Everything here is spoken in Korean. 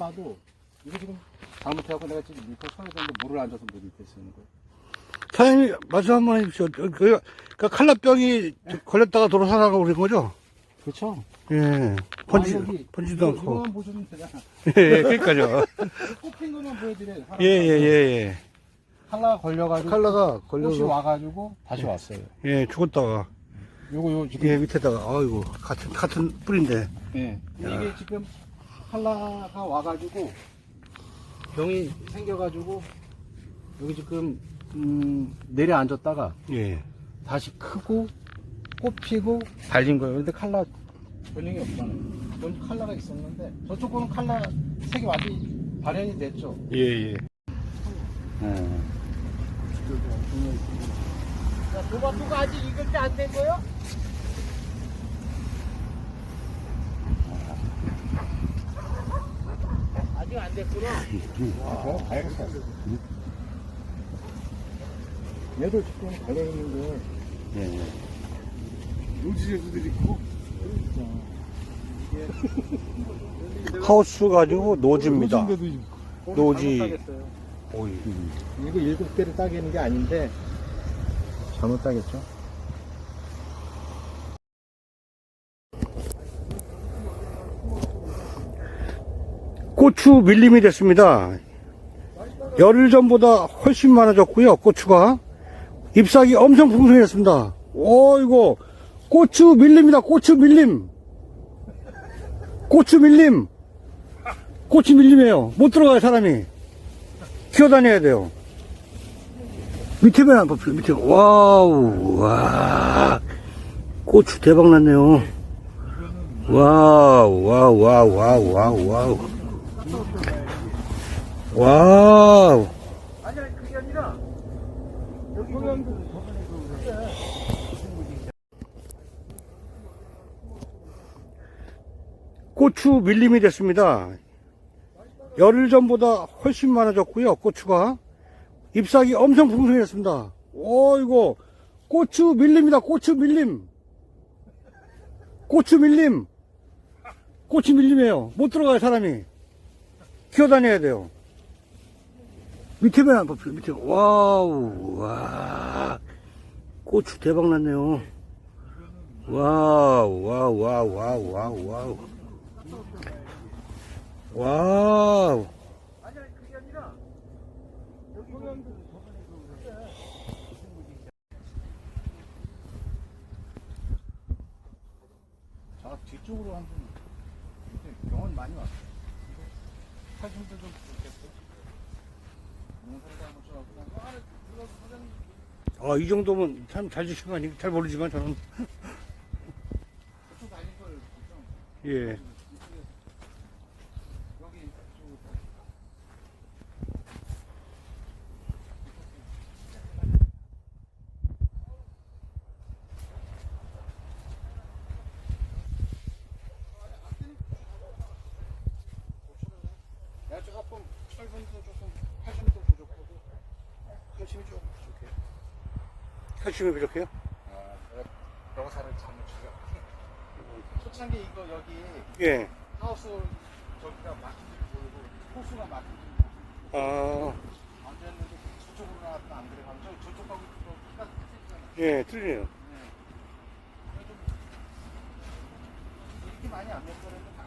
봐도 이거 지금 잘못해갖고 내가 지금 밑에 서에 던데 물을 안 줘서 물 밑에 쓰는 거예요. 사장님, 말씀 한 번 해주십시오. 그, 그, 그 칼라병이 걸렸다가 도로 살아가고 그런 거죠? 그렇죠. 예. 번지, 아, 번지도 않고. 이거만 보시면 되잖아. 예, 그러니까요. 꼽힌 것만 보여드려요. 예, 예, 예, 예. 칼라가 걸려가지고 칼라가 꽃이 걸려서, 와가지고 다시 왔어요. 예, 죽었다가, 요거 요 지금 예, 밑에다가, 아이고, 같은, 같은 뿌리인데. 예. 근데 이게 지금 칼라가 와가지고 병이 생겨가지고 여기 지금 음, 내려앉았다가 예. 다시 크고 꽃피고 달린 거예요. 근데 칼라 별링이 없잖아요. 여기 칼라가 있었는데 저쪽 거는 칼라 색이 완전히 발현이 됐죠. 예, 예. 야, 토마토가 아직 익을 때 안 된 거요? 아직 안 됐구나. 아, 가야겠다. 얘도 지금 달려 있는데 예. 노지제수들이 있고 하우스 가지고 노지입니다. 노지. 오이. 이거 일곱 개를 따기는 게 아닌데 잘못 따겠죠? 고추 밀림이 됐습니다. 열흘 전보다 훨씬 많아졌고요. 고추가 잎사귀 엄청 풍성해졌습니다. 어이고 고추 밀림이다. 고추 밀림. 고추 밀림. 고추 밀림이에요. 못 들어가요 사람이. 기어다녀야 돼요. 밑에만 한번 봅시다. 밑에 와우 와 고추 대박 났네요. 와우 와우 와우 와우 와우 와우. 와우. 아니, 그게 아니라, 고추 밀림이 됐습니다. 열흘 전보다 훨씬 많아졌고요. 고추가 잎사귀 엄청 풍성해졌습니다. 어이고 고추 밀림이다. 고추 밀림. 고추 밀림. 고추 밀림이에요. 못 들어가요 사람이. 기어다녀야 돼요. 밑에만 한번 봅시다. 밑에 와우 와 고추 대박 났네요. 와우 와우 와우 와우 와우 와우. 와우. 자 뒤쪽으로 한번 병원 많이 왔어요. 사진도 좀 좋겠어. 아, 이 정도면 참 잘 주신 거 아니, 잘 모르지만 저는. 예. 철분도 조금 칼슘도 부족하고 칼슘이 조금 부족해. 칼슘이 부족해요? 아, 내가 병사를 잘못 죽여. 초창기 이거 여기 예. 하우스 저기가 막힌 줄 모르고 호수가 막힌 줄 모르고 아, 안 됐는데 저쪽으로 나왔다 안 들어가면 저 저쪽하고 이거 키가 틀리잖아. 예, 틀리네요. 그래도 이렇게 많이 안 됐거든요.